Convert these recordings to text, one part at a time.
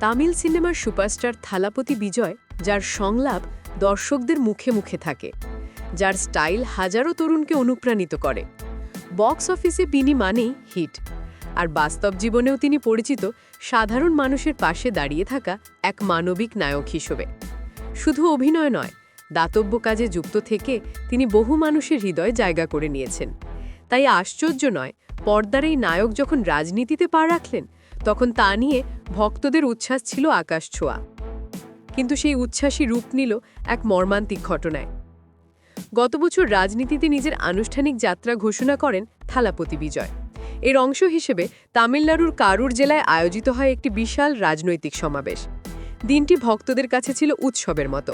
তামিল সিনেমার সুপারস্টার থালাপতি বিজয়, যার সংলাপ দর্শকদের মুখে মুখে থাকে, যার স্টাইল হাজারো তরুণকে অনুপ্রাণিত করে। বক্স অফিসে তিনি মানেই হিট, আর বাস্তব জীবনেও তিনি পরিচিত সাধারণ মানুষের পাশে দাঁড়িয়ে থাকা এক মানবিক নায়ক হিসেবে। শুধু অভিনয় নয়, দাতব্য কাজে যুক্ত থেকে তিনি বহু মানুষের হৃদয় জায়গা করে নিয়েছেন। তাই আশ্চর্য নয়, পর্দার এই নায়ক যখন রাজনীতিতে পা রাখলেন তখন তা নিয়ে ভক্তদের উচ্ছ্বাস ছিল আকাশ ছোঁয়া। কিন্তু সেই উচ্ছ্বাসী রূপ নিল এক মর্মান্তিক ঘটনায়। গত বছর রাজনীতিতে নিজের আনুষ্ঠানিক যাত্রা ঘোষণা করেন থালাপতি বিজয়। এর অংশ হিসেবে তামিলনাড়ুর কারুর জেলায় আয়োজিত হয় একটি বিশাল রাজনৈতিক সমাবেশ। দিনটি ভক্তদের কাছে ছিল উৎসবের মতো।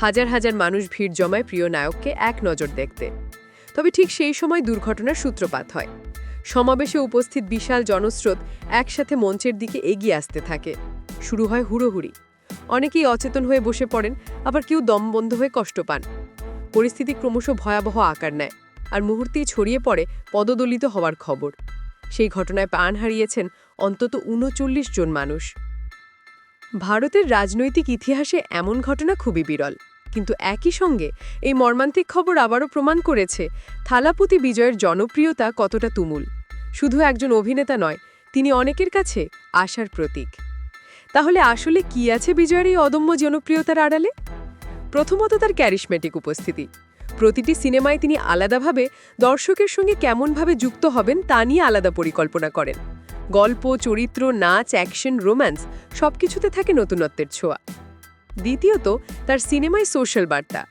হাজার হাজার মানুষ ভিড় জমায় প্রিয় নায়ককে এক নজর দেখতে। তবে ঠিক সেই সময় দুর্ঘটনার সূত্রপাত হয়। সমাবেশে উপস্থিত বিশাল জনস্রোত একসাথে মঞ্চের দিকে এগিয়ে আসতে থাকে। শুরু হয় হুড়োহুড়ি। অনেকেই অচেতন হয়ে বসে পড়েন, আবার কেউ দমবন্ধ হয়ে কষ্ট পান। পরিস্থিতি ক্রমশ ভয়াবহ আকার নেয় আর মুহূর্তেই ছড়িয়ে পড়ে পদদলিত হওয়ার খবর। সেই ঘটনায় প্রাণ হারিয়েছেন অন্তত উনচল্লিশ জন মানুষ। ভারতের রাজনৈতিক ইতিহাসে এমন ঘটনা খুবই বিরল। কিন্তু একই সঙ্গে এই মর্মান্তিক খবর আবারও প্রমাণ করেছে থালাপতি বিজয়ের জনপ্রিয়তা কতটা তুমুল। শুধু একজন অভিনেতা নয়, তিনি অনেকের কাছে আশার প্রতীক। তাহলে আসলে কি আছে বিজয়ের এই অদম্য জনপ্রিয়তার আড়ালে? প্রথমত তার ক্যারিশমেটিক উপস্থিতি। প্রতিটি সিনেমায় তিনি আলাদাভাবে দর্শকের সঙ্গে কেমনভাবে যুক্ত হবেন তা নিয়ে আলাদা পরিকল্পনা করেন। গল্প, চরিত্র, নাচ, অ্যাকশন, রোম্যান্স সবকিছুতে থাকে নতুনত্বের ছোঁয়া। দ্বিতীয়ত, তার সিনেমায় সোশ্যাল বার্তা।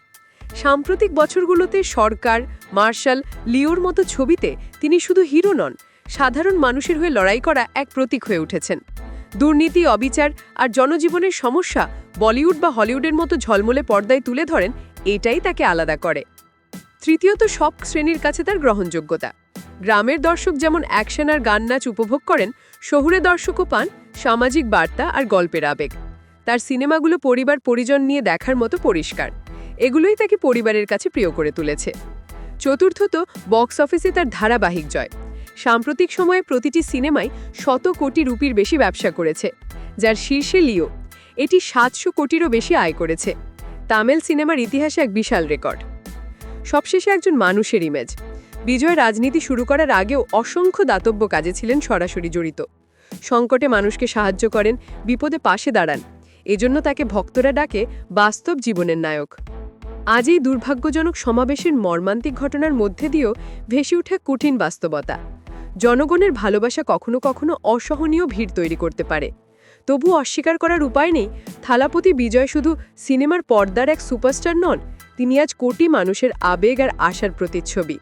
সাম্প্রতিক বছরগুলোতে সরকার, মার্শাল, লিওর মতো ছবিতে তিনি শুধু হিরো নন, সাধারণ মানুষের হয়ে লড়াই করা এক প্রতীক হয়ে উঠেছেন। দুর্নীতি, অবিচার আর জনজীবনের সমস্যা বলিউড বা হলিউডের মতো ঝলমলে পর্দায় তুলে ধরেন, এটাই তাকে আলাদা করে। তৃতীয়ত, সব শ্রেণির কাছে তার গ্রহণযোগ্যতা। গ্রামের দর্শক যেমন অ্যাকশন আর গান নাচ উপভোগ করেন, শহুরে দর্শকও পান সামাজিক বার্তা আর গল্পের আবেগ। তার সিনেমাগুলো পরিবার পরিজন নিয়ে দেখার মতো পরিষ্কার। এগুলোই তাকে পরিবারের কাছে প্রিয় করে তুলেছে। চতুর্থত, বক্স অফিসে তার ধারাবাহিক জয়। সাম্প্রতিক সময়ে প্রতিটি সিনেমায় শত কোটি রুপির বেশি ব্যবসা করেছে, যার শীর্ষে লিও। এটি সাতশো কোটিরও বেশি আয় করেছে। তামিল সিনেমার ইতিহাসে এক বিশাল রেকর্ড। সবশেষে একজন মানুষের ইমেজ বিজয় রাজনীতি শুরু করার আগেও অসংখ্য দাতব্য কাজে ছিলেন সরাসরি জড়িত। সংকটে মানুষকে সাহায্য করেন, বিপদে পাশে দাঁড়ান। এজন্য তাকে ভক্তরা ডাকে বাস্তব জীবনের নায়ক। আজ এই দুর্ভাগ্যজনক সমাবেশের মর্মান্তিক ঘটনার মধ্যে দিয়েও ভেসে ওঠে কঠিন বাস্তবতা। জনগণের ভালোবাসা কখনো কখনো অসহনীয় ভিড় তৈরি করতে পারে। তবু অস্বীকার করার উপায় নেই, থালাপতি বিজয় শুধু সিনেমার পর্দার এক সুপারস্টার নন, তিনি আজ কোটি মানুষের আবেগ আর আশার প্রতিচ্ছবি।